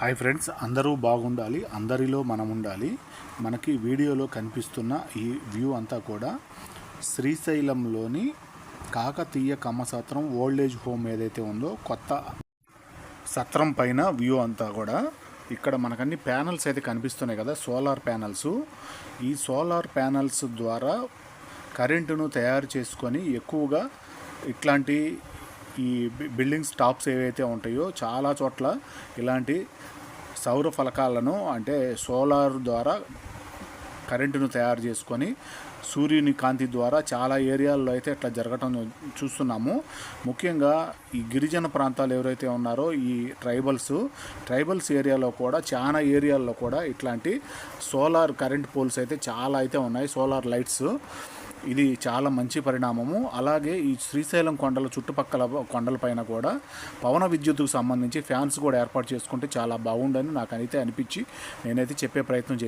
Hi friends అందరూ బాగుండాలి అందరిలో మనం ఉండాలి మనకి వీడియోలో కనిపిస్తున్న ఈ వ్యూ అంతా కూడా శ్రీశైలంలోని కాకతీయ కమ్మసత్రం ఓల్డ్ ఏజ్ హోమ్ ఏదైతే ఉందో కొత్త సత్రం పైన వ్యూ అంతా కూడా. ఇక్కడ మనకన్ని ప్యానల్స్ అయితే కనిపిస్తున్నాయి కదా సోలార్ ప్యానల్స్. ఈ సోలార్ ప్యానల్స్ ద్వారా కరెంటును తయారు చేసుకొని ఎక్కువగా ఇట్లాంటి ఈ బి- బిల్డింగ్స్ టాప్స్ ఏవైతే ఉంటాయో చాలా చోట్ల ఇలాంటి సౌర ఫలకాలను అంటే సోలార్ ద్వారా కరెంటును తయారు చేసుకొని సూర్యుని కాంతి ద్వారా చాలా ఏరియాల్లో అయితే ఇట్లా జరగటం చూస్తున్నాము. ముఖ్యంగా ఈ గిరిజన ప్రాంతాలు ఎవరైతే ఉన్నారో ఈ ట్రైబల్స్ ట్రైబల్స్ ఏరియాలో కూడా చాలా ఏరియాల్లో కూడా ఇట్లాంటి సోలార్ కరెంట్ పోల్స్ అయితే చాలా అయితే ఉన్నాయి. సోలార్ లైట్స్ ఇది చాలా మంచి పరిణామము. అలాగే ఈ శ్రీశైలం కొండల చుట్టుపక్కల కొండలపైన కూడా పవన విద్యుత్తుకు సంబంధించి ఫ్యాన్స్ కూడా ఏర్పాటు చేసుకుంటే చాలా బాగుండని నాకు అయితే అనిపించి నేనైతే చెప్పే ప్రయత్నం